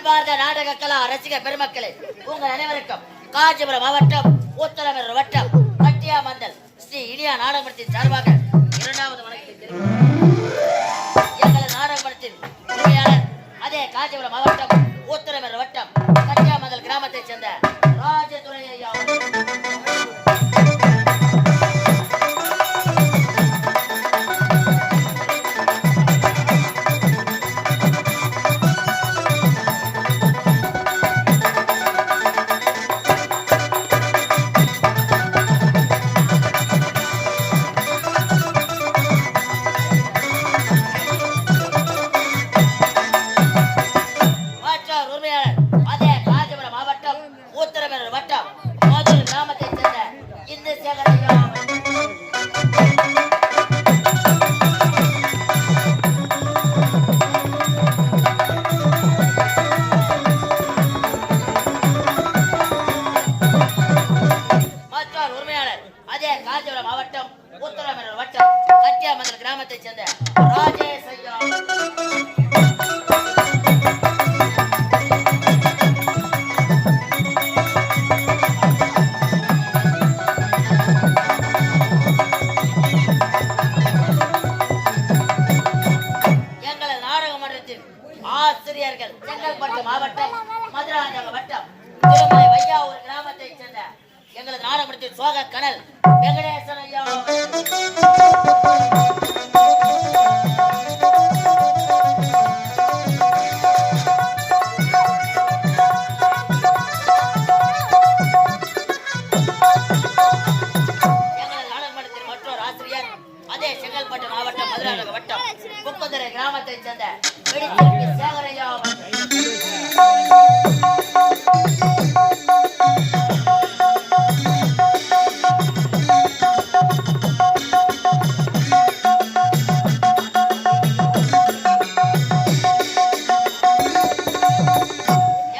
அன்பார்ந்த நாடக கலா ரசிக பெருமக்களே உங்கள் அனைவருக்கும் காஞ்சிபுரம் மாவட்டம் உத்தரமேரூர் வட்டம் கட்டியாமந்தல் ஸ்ரீ இனியா நாடகமன்றத்தின் சார்பாக இரண்டாவது வணக்கத்தை எங்களது நாடகமன்றத்தின் உரிமையாளர் அதே காஞ்சிபுரம் மாவட்டம் உத்தரமேரூர் வட்டம் கட்டியாமந்தல் கிராமத்தைச் சேர்ந்த உரிமையாளர் அதே காஞ்சிபுரம் மாவட்டம் உத்தரமேரூர் வட்டம் மதுரை கிராமத்தைச் சேர்ந்த இந்து சேகர் அதே மாவட்டம் உத்தரமேரூர் வட்டம் கட்டியாமங்கல் கிராமத்தைச் சேர்ந்த ராஜேஷ் ஐயா செங்கல்பட்டு மாவட்டம் மதுராந்தக வட்டம். திருமலை வையாவூர் கிராமத்தைச் சேர்ந்த எங்களது நாடக சோக கனல் வெங்கடேசன் ஐயா அதே செங்கல்பட்டு மாவட்டம் மதுரை வட்டம் முப்பந்தரை கிராமத்தை சேர்ந்த வெடித்திருப்பி சேகரையா அவர்கள்.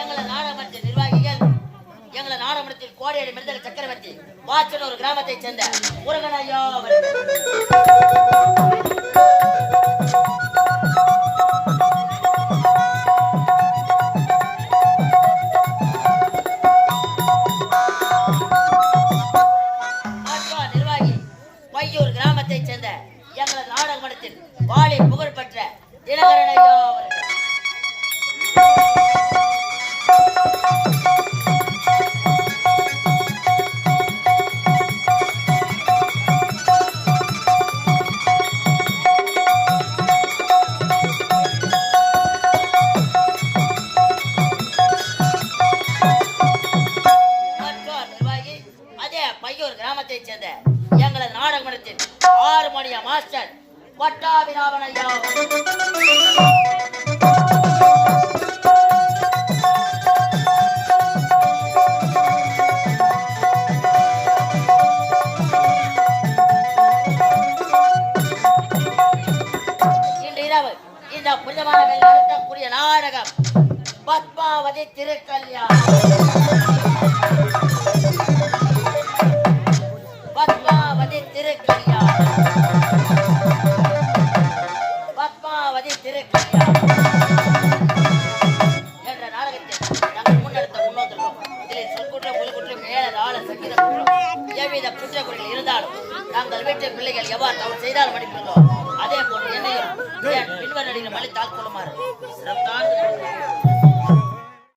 எங்களது நிர்வாகிகள் சக்கரவர்த்தி வாச்சனூர் கிராமத்தைச் சேர்ந்த முருகன் ஐயா பையூர் கிராமத்தைச் சேர்ந்த எங்களது நாடக மன்றத்தில் வாழி புகழ்பெற்ற தினகரன் ஐயா அவர்கள். அதே பையூர் கிராமத்தைச் சேர்ந்த எங்களது நாடக மன்றத்தின் ஆறு மணிய மாஸ்டர்? பட்டாபிராமன் ஐயா இன்று இந்த புனிதமான நடத்தக்கூடிய நாடகம் பத்மாவதி திருக்கல்யாணம். நாங்கள் வீட்டு பிள்ளைகள் எவ்வாறு தவறு செய்தால் மன்னிப்பிருந்தோம் அதே போன்று என்னையும் என் மலை மழை தாழ்கொள்ளுமாறு சிறப்பான